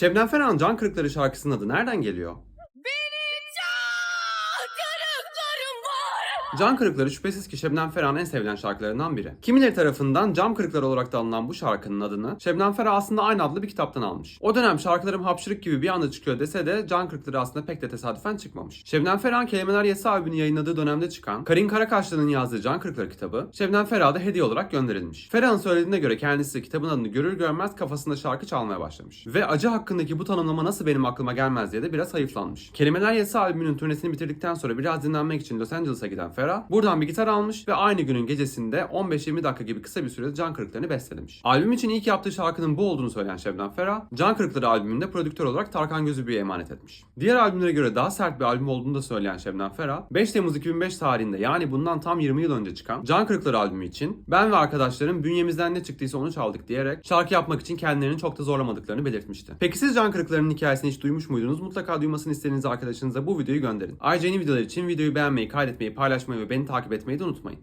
Şebnem Ferah'ın Can Kırıkları şarkısının adı nereden geliyor? Can Kırıkları şüphesiz ki Şebnem Ferah'ın en sevilen şarkılarından biri. Kimileri tarafından Cam Kırıkları olarak da anılan bu şarkının adını Şebnem Ferah aslında aynı adlı bir kitaptan almış. O dönem şarkılarım hapşırık gibi bir anda çıkıyor dese de Can Kırıkları aslında pek de tesadüfen çıkmamış. Şebnem Ferah'ın Kelimeler Yesi albümünü yayınladığı dönemde çıkan Karin Karakaşlı'nın yazdığı Can Kırıkları kitabı Şebnem Ferah'a hediye olarak gönderilmiş. Ferah'ın söylediğine göre kendisi kitabın adını görür görmez kafasında şarkı çalmaya başlamış. Ve acı hakkındaki bu tanımlama nasıl benim aklıma gelmez diye de biraz hayıflanmış. Kelimeler Yesi albümünün turnesini bitirdikten sonra biraz dinlenmek için Los Angeles'a giden Ferah buradan bir gitar almış ve aynı günün gecesinde 15-20 dakika gibi kısa bir sürede Can Kırıkları'nı bestelemiş. Albüm için ilk yaptığı şarkının bu olduğunu söyleyen Şebnem Ferah, Can Kırıkları albümünde prodüktör olarak Tarkan Gözübü'ye emanet etmiş. Diğer albümlere göre daha sert bir albüm olduğunu da söyleyen Şebnem Ferah, 5 Temmuz 2005 tarihinde yani bundan tam 20 yıl önce çıkan Can Kırıkları albümü için ben ve arkadaşlarım bünyemizden ne çıktıysa onu çaldık diyerek şarkı yapmak için kendilerini çok da zorlamadıklarını belirtmişti. Peki siz Can Kırıkları'nın hikayesini hiç duymuş muydunuz? Mutlaka duymasını istediğiniz arkadaşınıza bu videoyu gönderin. Ayrıca yeni videolar için videoyu beğenmeyi, kaydetmeyi, paylaşmayı ve beni takip etmeyi de unutmayın.